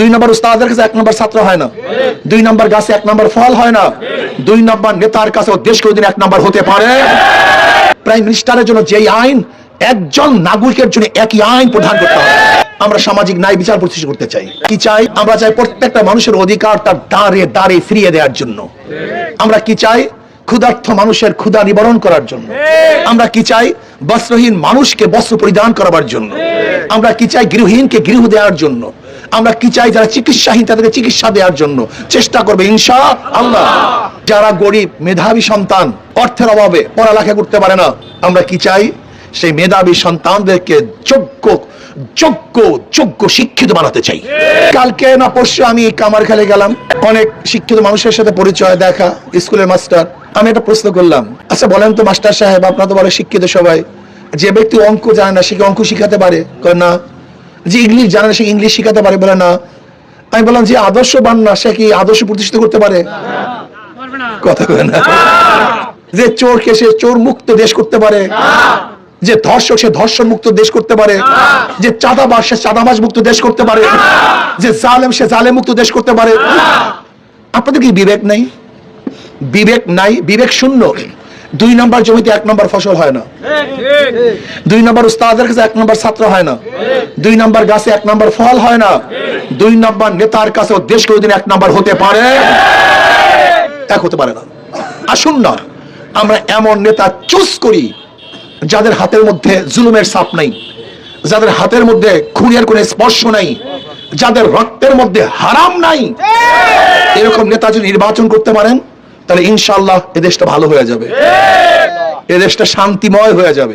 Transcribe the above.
দুই নম্বর উস্তাদের কাছে এক নম্বর ছাত্র হয় না। দুই নম্বর গাছে এক নম্বর ফল হয় না। দুই নম্বর নেতার কাছে দেশ কোনদিন এক নম্বর হতে পারে। প্রাইম মিনিস্টারের জন্য যেই আইন, একজন নাগরিকের জন্য একই আইন প্রধান করতে হবে। আমরা সামাজিক ন্যায় বিচার প্রতিষ্ঠা করতে চাই। কি চাই? আমরা চাই প্রত্যেকটা মানুষের অধিকার তার দাঁড়ে দাঁড়ে ফিরিয়ে দেওয়ার জন্য। আমরা কি চাই? ক্ষুধার্থ মানুষের ক্ষুধা নিবারণ করার জন্য। আমরা কি চাই? বস্ত্রহীন মানুষকে বস্ত্র পরিধান করাবার জন্য। আমরা কি চাই? গৃহহীনকে গৃহ দেওয়ার জন্য। আমরা কি চাই? যারা চিকিৎসাহীন, তাদেরকে চিকিৎসা দেওয়ার জন্য চেষ্টা করবে ইনশা আল্লাহ যারা গরিব, মেধাবী সন্তান, অর্থের অভাবে পড়ালেখা করতে পারে না, আমরা কি চাই? সেই মেধাবী সন্তানদেরকে যোগ্য যোগ্য যোগ্য শিক্ষিত বানাতে চাই। কালকে না পরশু আমি কামার খেলে গেলাম। অনেক শিক্ষিত মানুষের সাথে পরিচয় দেখা, স্কুলের মাস্টার। আমি একটা প্রশ্ন করলাম আচ্ছা বলেন তো, মাস্টার সাহেব, আপনার তো বলে শিক্ষিত সবাই। যে ব্যক্তি অঙ্ক জানে না, সে অঙ্ক শিখাতে পারে? না। যে ইংলিশ জানে সে ইংলিশ শিখাতে পারে বলে না। আমি বললাম যে আদর্শবান না সে কি আদর্শ প্রতিষ্ঠিত করতে পারে? কথা কয় না। যে চোরকে সে চোর মুক্ত দেশ করতে পারে। যে ধর্ষক সে ধর্ষণ মুক্ত দেশ করতে পারে। যে চাঁদাবাজ সে চাঁদাবাজ মুক্ত দেশ করতে পারে। যে জালেম সে জালেম মুক্ত দেশ করতে পারে। আপনাদের কি বিবেক নাই? বিবেক নাই বিবেক শূন্য। দুই নম্বর জমিতে এক নম্বর ফসল হয় না। দুই নম্বর উস্তাদের কাছে এক নম্বর ছাত্র হয় না। দুই নম্বর গাছে এক নম্বর ফল হয় না। দুই নম্বর নেতার কাছে দেশ কোনোদিন এক নম্বর হতে পারে। এক হতে পারে না। আসুন না আমরা এমন নেতা চুজ করি যাদের হাতের মধ্যে জুলুমের সাপ নাই, যাদের হাতের মধ্যে খুনের কোনো স্পর্শ নাই, যাদের রক্তের মধ্যে হারাম নাই। এরকম নেতা যদি নির্বাচন করতে পারেন তাহলে ইনশাল্লাহ এদেশটা দেশটা ভালো হয়ে যাবে। এদেশটা দেশটা শান্তিময় হয়ে যাবে।